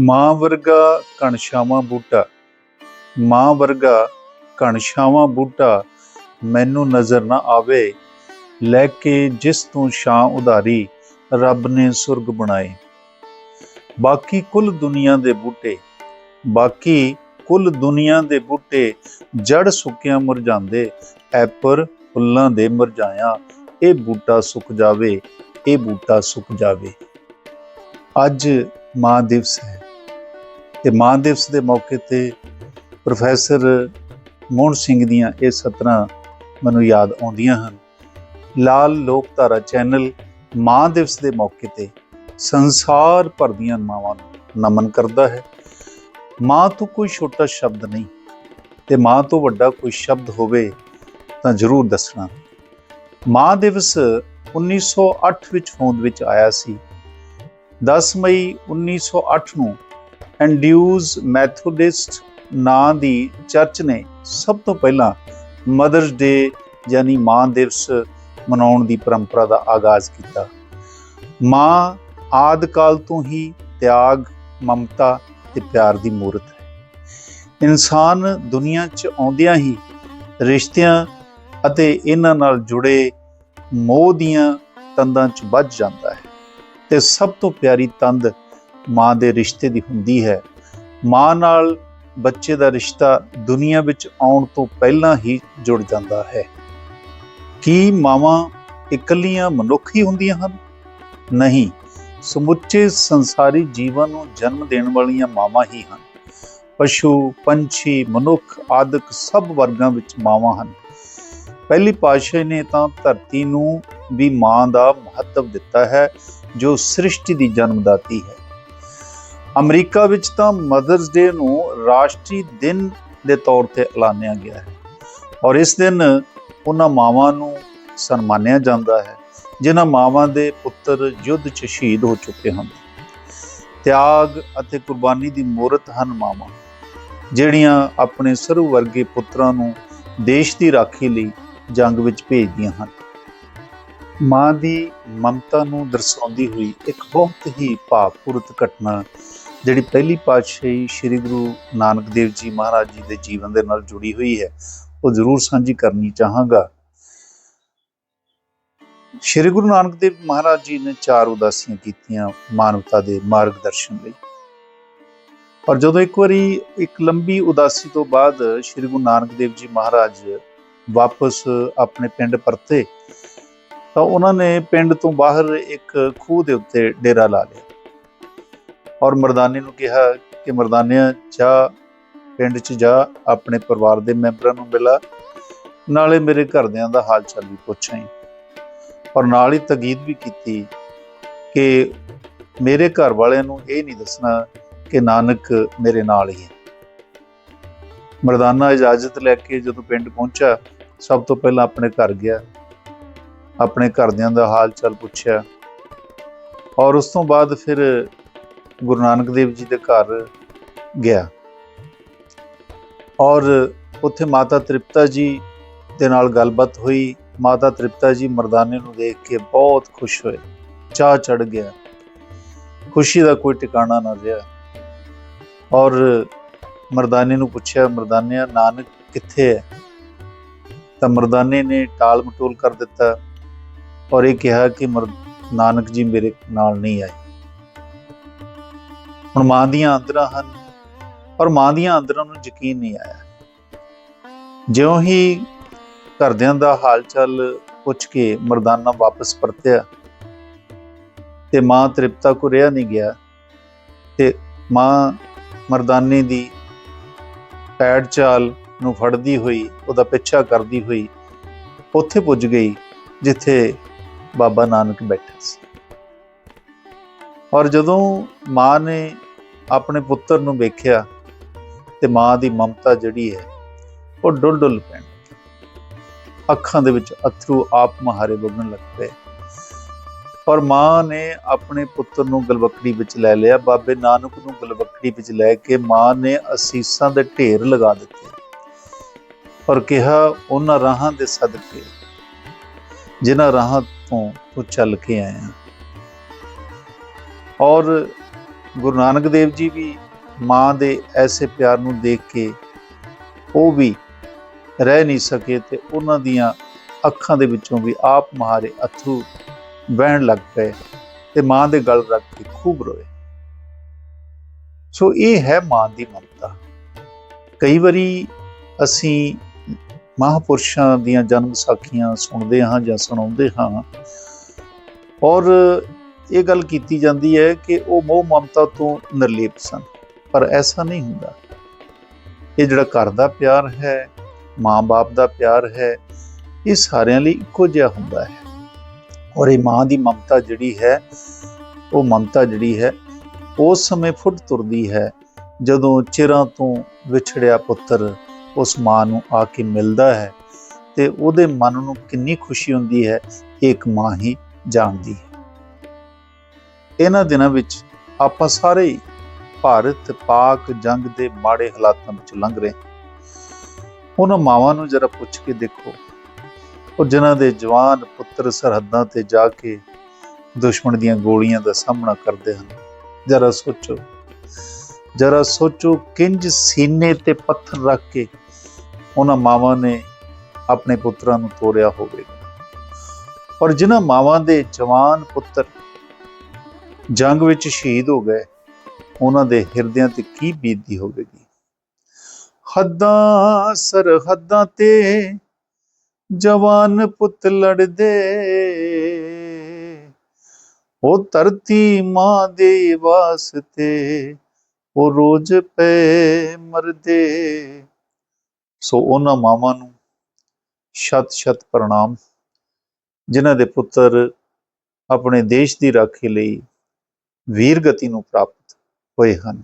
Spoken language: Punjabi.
ਮਾਂ ਵਰਗਾ ਕਣਛਾਵਾਂ ਬੂਟਾ, ਮਾਂ ਵਰਗਾ ਕਣਛਾਵਾਂ ਬੂਟਾ ਮੈਨੂੰ ਨਜ਼ਰ ਨਾ ਆਵੇ, ਲੈ ਕੇ ਜਿਸ ਤੋਂ ਛਾਂ ਉਧਾਰੀ ਰੱਬ ਨੇ ਸੁਰਗ ਬਣਾਏ। ਬਾਕੀ ਕੁੱਲ ਦੁਨੀਆ ਦੇ ਬੂਟੇ, ਬਾਕੀ ਕੁੱਲ ਦੁਨੀਆ ਦੇ ਬੂਟੇ ਜੜ ਸੁੱਕਿਆਂ ਮੁਰਝਾਉਂਦੇ ਐਪਰ ਫੁੱਲਾਂ ਦੇ ਮੁਰਝਾਇਆ ਇਹ ਬੂਟਾ ਸੁੱਕ ਜਾਵੇ, ਇਹ ਬੂਟਾ ਸੁੱਕ ਜਾਵੇ। ਅੱਜ ਮਾਂ ਦਿਵਸ ਹੈ। ਤੇ ਮਾਂ ਦਿਵਸ ਦੇ ਮੌਕੇ ਤੇ ਪ੍ਰੋਫੈਸਰ ਮੋਹਨ ਸਿੰਘ ਦੀਆਂ ਇਹ ਸਤਰਾਂ ਮੈਨੂੰ ਯਾਦ ਆਉਂਦੀਆਂ ਹਨ। ਲਾਲ ਲੋਕਧਾਰਾ ਚੈਨਲ ਮਾਂ ਦਿਵਸ ਦੇ ਮੌਕੇ ਤੇ ਸੰਸਾਰ ਭਰ ਦੀਆਂ ਮਾਵਾਂ ਨੂੰ ਨਮਨ ਕਰਦਾ ਹੈ। ਮਾਂ ਤੋਂ ਕੋਈ ਛੋਟਾ ਸ਼ਬਦ ਨਹੀਂ ਤੇ ਮਾਂ ਤੋਂ ਵੱਡਾ ਕੋਈ ਸ਼ਬਦ ਹੋਵੇ ਤਾਂ ਜ਼ਰੂਰ ਦੱਸਣਾ। ਮਾਂ ਦਿਵਸ 1908 ਵਿੱਚ ਹੋਂਦ ਵਿੱਚ ਆਇਆ ਸੀ। 10 ਮਈ 1908 ਨੂੰ ਐਂਡਿਊਜ਼ ਮੈਥੋਡਿਸਟ ਨਾਂ ਦੀ ਚਰਚ ਨੇ ਸਭ ਤੋਂ ਪਹਿਲਾਂ ਮਦਰਸ ਡੇ ਯਾਨੀ ਮਾਂ ਦਿਵਸ ਮਨਾਉਣ ਦੀ ਪਰੰਪਰਾ ਦਾ ਆਗਾਜ਼ ਕੀਤਾ। ਮਾਂ ਆਦ ਕਾਲ ਤੋਂ ਹੀ ਤਿਆਗ, ਮਮਤਾ ਤੇ ਪਿਆਰ ਦੀ ਮੂਰਤ ਹੈ। ਇਨਸਾਨ ਦੁਨੀਆ 'ਚ ਆਉਂਦਿਆਂ ਹੀ ਰਿਸ਼ਤਿਆਂ ਅਤੇ ਇਹਨਾਂ ਨਾਲ ਜੁੜੇ ਮੋਹ ਦੀਆਂ ਤੰਦਾਂ 'ਚ ਵੱਜ ਜਾਂਦਾ ਹੈ ਤੇ ਸਭ ਤੋਂ ਪਿਆਰੀ ਤੰਦ ਮਾਂ ਦੇ ਰਿਸ਼ਤੇ ਦੀ ਹੁੰਦੀ ਹੈ। ਮਾਂ ਨਾਲ ਬੱਚੇ ਦਾ ਰਿਸ਼ਤਾ ਦੁਨੀਆ ਵਿੱਚ ਆਉਣ ਤੋਂ ਪਹਿਲਾਂ ਹੀ ਜੁੜ ਜਾਂਦਾ ਹੈ। ਕੀ ਮਾਵਾਂ ਇਕੱਲੀਆਂ ਮਨੁੱਖ ਹੀ ਹੁੰਦੀਆਂ ਹਨ? ਨਹੀਂ, ਸਮੁੱਚੇ ਸੰਸਾਰੀ ਜੀਵਨ ਨੂੰ ਜਨਮ ਦੇਣ ਵਾਲੀਆਂ ਮਾਵਾਂ ਹੀ ਹਨ। ਪਸ਼ੂ, ਪੰਛੀ, ਮਨੁੱਖ ਆਦਿਕ ਸਭ ਵਰਗਾਂ ਵਿੱਚ ਮਾਵਾਂ ਹਨ। ਪਹਿਲੀ ਪਾਤਸ਼ਾਹ ਨੇ ਤਾਂ ਧਰਤੀ ਨੂੰ ਵੀ ਮਾਂ ਦਾ ਮਹੱਤਵ ਦਿੱਤਾ ਹੈ, ਜੋ ਸ੍ਰਿਸ਼ਟੀ ਦੀ ਜਨਮਦਾਤੀ ਹੈ। ਅਮਰੀਕਾ ਵਿੱਚ ਤਾਂ ਮਦਰਸ ਡੇ ਨੂੰ ਰਾਸ਼ਟਰੀ ਦਿਨ ਦੇ ਤੌਰ ਤੇ ਐਲਾਨਿਆ ਗਿਆ ਹੈ। ਔਰ ਇਸ ਦਿਨ ਉਹਨਾਂ ਮਾਵਾਂ ਨੂੰ ਸਨਮਾਨਿਆ ਜਾਂਦਾ ਹੈ, ਜਿਨ੍ਹਾਂ ਮਾਵਾਂ ਦੇ ਪੁੱਤਰ ਯੁੱਧ 'ਚ ਸ਼ਹੀਦ ਹੋ ਚੁੱਕੇ ਹਨ। ਤਿਆਗ ਅਤੇ ਕੁਰਬਾਨੀ ਦੀ ਮੂਰਤ ਹਨ ਮਾਵਾਂ, ਜਿਹੜੀਆਂ ਆਪਣੇ ਸਰਵ ਵਰਗੇ ਪੁੱਤਰਾਂ ਨੂੰ ਦੇਸ਼ ਦੀ ਰਾਖੀ ਲਈ ਜੰਗ ਵਿੱਚ ਭੇਜਦੀਆਂ ਹਨ। ਮਾਂ ਦੀ ਮਮਤਾ ਨੂੰ ਦਰਸਾਉਂਦੀ ਹੋਈ ਇੱਕ ਬਹੁਤ ਹੀ ਭਾਵਪੂਰਤ ਘਟਨਾ ਜਿਹੜੀ ਪਹਿਲੀ ਪਾਤਸ਼ਾਹੀ ਸ੍ਰੀ ਗੁਰੂ ਨਾਨਕ ਦੇਵ ਜੀ ਮਹਾਰਾਜ ਜੀ ਦੇ ਜੀਵਨ ਦੇ ਨਾਲ ਜੁੜੀ ਹੋਈ ਹੈ, ਉਹ ਜ਼ਰੂਰ ਸਾਂਝੀ ਕਰਨੀ ਚਾਹਾਂਗਾ। ਸ੍ਰੀ ਗੁਰੂ ਨਾਨਕ ਦੇਵ ਮਹਾਰਾਜ ਜੀ ਨੇ ਚਾਰ ਉਦਾਸੀਆਂ ਕੀਤੀਆਂ ਮਾਨਵਤਾ ਦੇ ਮਾਰਗਦਰਸ਼ਨ ਲਈ। ਪਰ ਜਦੋਂ ਇੱਕ ਵਾਰੀ ਇੱਕ ਲੰਬੀ ਉਦਾਸੀ ਤੋਂ ਬਾਅਦ ਸ੍ਰੀ ਗੁਰੂ ਨਾਨਕ ਦੇਵ ਜੀ ਮਹਾਰਾਜ ਵਾਪਸ ਆਪਣੇ ਪਿੰਡ ਪਰਤੇ, ਤਾਂ ਉਹਨਾਂ ਨੇ ਪਿੰਡ ਤੋਂ ਬਾਹਰ ਇੱਕ ਖੂਹ ਦੇ ਉੱਤੇ ਡੇਰਾ ਲਾ ਲਿਆ। ਔਰ ਮਰਦਾਨੇ ਨੂੰ ਕਿਹਾ ਕਿ ਮਰਦਾਨਿਆਂ ਜਾ, ਪਿੰਡ 'ਚ ਜਾ, ਆਪਣੇ ਪਰਿਵਾਰ ਦੇ ਮੈਂਬਰਾਂ ਨੂੰ ਮਿਲਾ। ਨਾਲੇ ਮੇਰੇ ਘਰਦਿਆਂ ਦਾ ਹਾਲ ਚਾਲ ਵੀ ਪੁੱਛਾਂ। ਔਰ ਨਾਲ ਹੀ ਤਗੀਦ ਵੀ ਕੀਤੀ ਕਿ ਮੇਰੇ ਘਰ ਵਾਲਿਆਂ ਨੂੰ ਇਹ ਨਹੀਂ ਦੱਸਣਾ ਕਿ ਨਾਨਕ ਮੇਰੇ ਨਾਲ ਹੀ ਹੈ। ਮਰਦਾਨਾ ਇਜਾਜ਼ਤ ਲੈ ਕੇ ਜਦੋਂ ਪਿੰਡ ਪਹੁੰਚਾ ਸਭ ਤੋਂ ਪਹਿਲਾਂ ਆਪਣੇ ਘਰ ਗਿਆ। ਆਪਣੇ ਘਰਦਿਆਂ ਦਾ ਹਾਲ ਚਾਲ ਪੁੱਛਿਆ। ਔਰ ਉਸ ਤੋਂ ਬਾਅਦ ਫਿਰ ਗੁਰੂ ਨਾਨਕ ਦੇਵ ਜੀ ਦੇ ਘਰ ਗਿਆ। ਔਰ ਉੱਥੇ ਮਾਤਾ ਤ੍ਰਿਪਤਾ ਜੀ ਦੇ ਨਾਲ ਗੱਲਬਾਤ ਹੋਈ। ਮਾਤਾ ਤ੍ਰਿਪਤਾ ਜੀ ਮਰਦਾਨੇ ਨੂੰ ਦੇਖ ਕੇ ਬਹੁਤ ਖੁਸ਼ ਹੋਏ। ਚਾਹ ਚੜ ਗਿਆ। ਖੁਸ਼ੀ ਦਾ ਕੋਈ ਟਿਕਾਣਾ ਨਾ ਰਿਹਾ। ਔਰ ਮਰਦਾਨੇ ਨੂੰ ਪੁੱਛਿਆ, ਮਰਦਾਨਿਆ, ਨਾਨਕ ਕਿੱਥੇ ਹੈ? ਤਾਂ ਮਰਦਾਨੇ ਨੇ ਟਾਲ ਮਟੋਲ ਕਰ ਦਿੱਤਾ। ਔਰ ਇਹ ਕਿਹਾ ਕਿ ਮਰ, ਨਾਨਕ ਜੀ ਮੇਰੇ ਨਾਲ ਨਹੀਂ ਆਏ। ਹੁਣ ਮਾਂ ਦੀਆਂ ਅੰਦਰਾਂ ਹਨ ਔਰ ਮਾਂ ਦੀਆਂ ਅੰਦਰਾਂ ਨੂੰ ਯਕੀਨ ਨਹੀਂ ਆਇਆ। ਜਿਉਂ ਹੀ ਘਰਦਿਆਂ ਦਾ ਹਾਲ ਚਾਲ ਪੁੱਛ ਕੇ ਮਰਦਾਨਾ ਵਾਪਸ ਪਰਤਿਆ ਤੇ ਮਾਂ ਤ੍ਰਿਪਤਾ ਕੋ ਰਿਆ ਨਹੀਂ ਗਿਆ ਤੇ ਮਾਂ ਮਰਦਾਨੇ ਦੀ ਪੈੜ ਚਾਲ ਨੂੰ ਫੜਦੀ ਹੋਈ, ਉਹਦਾ ਪਿੱਛਾ ਕਰਦੀ ਹੋਈ ਉੱਥੇ ਪੁੱਜ ਗਈ ਜਿੱਥੇ ਬਾਬਾ ਨਾਨਕ ਬੈਠਾ ਸੀ। ਔਰ ਜਦੋਂ ਮਾਂ ਨੇ ਆਪਣੇ ਪੁੱਤਰ ਨੂੰ ਵੇਖਿਆ ਤੇ ਮਾਂ ਦੀ ਮਮਤਾ ਜਿਹੜੀ ਹੈ ਉਹ ਡੁੱਲ ਡੁੱਲ ਪੈਣ ਅੱਖਾਂ ਦੇ ਵਿੱਚ ਅਥਰੂ ਆਪ ਮਹਾਰੇ ਵਗਣ ਲੱਗ ਪਏ। ਔਰ ਮਾਂ ਨੇ ਆਪਣੇ ਪੁੱਤਰ ਨੂੰ ਗਲਵਕੜੀ ਵਿੱਚ ਲੈ ਲਿਆ। ਬਾਬੇ ਨਾਨਕ ਨੂੰ ਗਲਵਕੜੀ ਵਿੱਚ ਲੈ ਕੇ ਮਾਂ ਨੇ ਅਸੀਸਾਂ ਦੇ ਢੇਰ ਲਗਾ ਦਿੱਤੇ ਔਰ ਕਿਹਾ, ਉਹਨਾਂ ਰਾਹਾਂ ਦੇ ਸਦਕੇ, ਜਿਨ੍ਹਾਂ ਰਾਹਾਂ ਤੋਂ ਉਹ ਚੱਲ ਕੇ ਆਇਆ। ਔਰ ਗੁਰੂ ਨਾਨਕ ਦੇਵ ਜੀ ਵੀ ਮਾਂ ਦੇ ਐਸੇ ਪਿਆਰ ਨੂੰ ਦੇਖ ਕੇ ਉਹ ਵੀ ਰਹਿ ਨਹੀਂ ਸਕੇ ਤੇ ਉਹਨਾਂ ਦੀਆਂ ਅੱਖਾਂ ਦੇ ਵਿੱਚੋਂ ਵੀ ਆਪ ਮਹਾਰੇ ਅਥਰੂ ਵਹਿਣ ਲੱਗ ਪਏ ਤੇ ਮਾਂ ਦੇ ਗਲ ਰੱਖ ਕੇ ਖੂਬ ਰੋਏ। ਸੋ ਇਹ ਹੈ ਮਾਂ ਦੀ ਮਮਤਾ। ਕਈ ਵਾਰੀ ਅਸੀਂ ਮਹਾਪੁਰਸ਼ਾਂ ਦੀਆਂ ਜਨਮ ਸਾਖੀਆਂ ਸੁਣਦੇ ਹਾਂ ਜਾਂ ਸੁਣਾਉਂਦੇ ਹਾਂ ਔਰ ਇਹ ਗੱਲ ਕੀਤੀ ਜਾਂਦੀ ਹੈ ਕਿ ਉਹ ਮੋਹ ਮਮਤਾ ਤੋਂ ਨਿਰਲੇਪ ਸਨ, ਪਰ ਐਸਾ ਨਹੀਂ ਹੁੰਦਾ। ਇਹ ਜਿਹੜਾ ਘਰ ਦਾ ਪਿਆਰ ਹੈ, ਮਾਂ-ਬਾਪ ਦਾ ਪਿਆਰ ਹੈ, ਇਹ ਸਾਰਿਆਂ ਲਈ ਇੱਕੋ ਜਿਹਾ ਹੁੰਦਾ ਹੈ। ਔਰ ਇਹ ਮਾਂ ਦੀ ਮਮਤਾ ਜਿਹੜੀ ਹੈ, ਉਹ ਮਮਤਾ ਜਿਹੜੀ ਹੈ, ਉਸ ਸਮੇਂ ਫੁੱਟ ਤੁਰਦੀ ਹੈ, ਜਦੋਂ ਚਿਰਾਂ ਤੋਂ ਵਿਛੜਿਆ ਪੁੱਤਰ ਉਸ ਮਾਂ ਨੂੰ ਆ ਕੇ ਮਿਲਦਾ ਹੈ ਤੇ ਉਹਦੇ ਮਨ ਨੂੰ ਕਿੰਨੀ ਖੁਸ਼ੀ ਹੁੰਦੀ ਹੈ ਇੱਕ ਮਾਂ ਹੀ ਜਾਣਦੀ ਹੈ। ਇਹਨਾਂ ਦਿਨਾਂ ਵਿੱਚ ਆਪਾਂ ਸਾਰੇ ਹੀ ਭਾਰਤ ਪਾਕ ਜੰਗ ਦੇ ਮਾੜੇ ਹਾਲਾਤਾਂ ਵਿੱਚ ਲੰਘ ਰਹੇ ਉਹਨਾਂ ਮਾਵਾਂ ਨੂੰ ਜਰਾ ਪੁੱਛ ਕੇ ਦੇਖੋ। ਉਹ ਜਿਨ੍ਹਾਂ ਦੇ ਜਵਾਨ ਪੁੱਤਰ ਸਰਹੱਦਾਂ ਤੇ ਜਾ ਕੇ ਦੁਸ਼ਮਣ ਦੀਆਂ ਗੋਲੀਆਂ ਦਾ ਸਾਹਮਣਾ ਕਰਦੇ ਹਨ। ਜਰਾ ਸੋਚੋ। ਜਰਾ ਸੋਚੋ, ਕਿੰਜ ਸੀਨੇ ਤੇ ਪੱਥਰ ਰੱਖ ਕੇ ਉਹਨਾਂ ਮਾਵਾਂ ਨੇ ਆਪਣੇ ਪੁੱਤਰਾਂ ਨੂੰ ਤੋਰਿਆ ਹੋਵੇਗਾ। ਪਰ ਜਿਨ੍ਹਾਂ ਮਾਵਾਂ ਦੇ ਜਵਾਨ ਪੁੱਤਰ ਜੰਗ ਵਿੱਚ ਸ਼ਹੀਦ ਹੋ ਗਏ। ਉਹਨਾਂ ਦੇ ਹਿਰਦਿਆਂ ਤੇ ਕੀ ਬੀਤੀ ਹੋਵੇਗੀ? ਹੱਦਾਂ ਸਰਹੱਦਾਂ ਤੇ ਜਵਾਨ ਪੁੱਤ ਲੜਦੇ। ਉਹ ਧਰਤੀ ਮਾਂ ਦੇ ਵਾਸਤੇ, ਉਹ ਰੋਜ਼ ਪਏ ਮਰਦੇ। ਸੋ ਉਹਨਾਂ ਮਾਵਾਂ ਨੂੰ ਸ਼ਤ ਸ਼ਤ ਪ੍ਰਣਾਮ। ਜਿਨ੍ਹਾਂ ਦੇ ਪੁੱਤਰ ਆਪਣੇ ਦੇਸ਼ ਦੀ ਰਾਖੀ ਲਈ ਵੀਰ ਗਤੀ ਨੂੰ ਪ੍ਰਾਪਤ ਹੋਏ ਹਨ।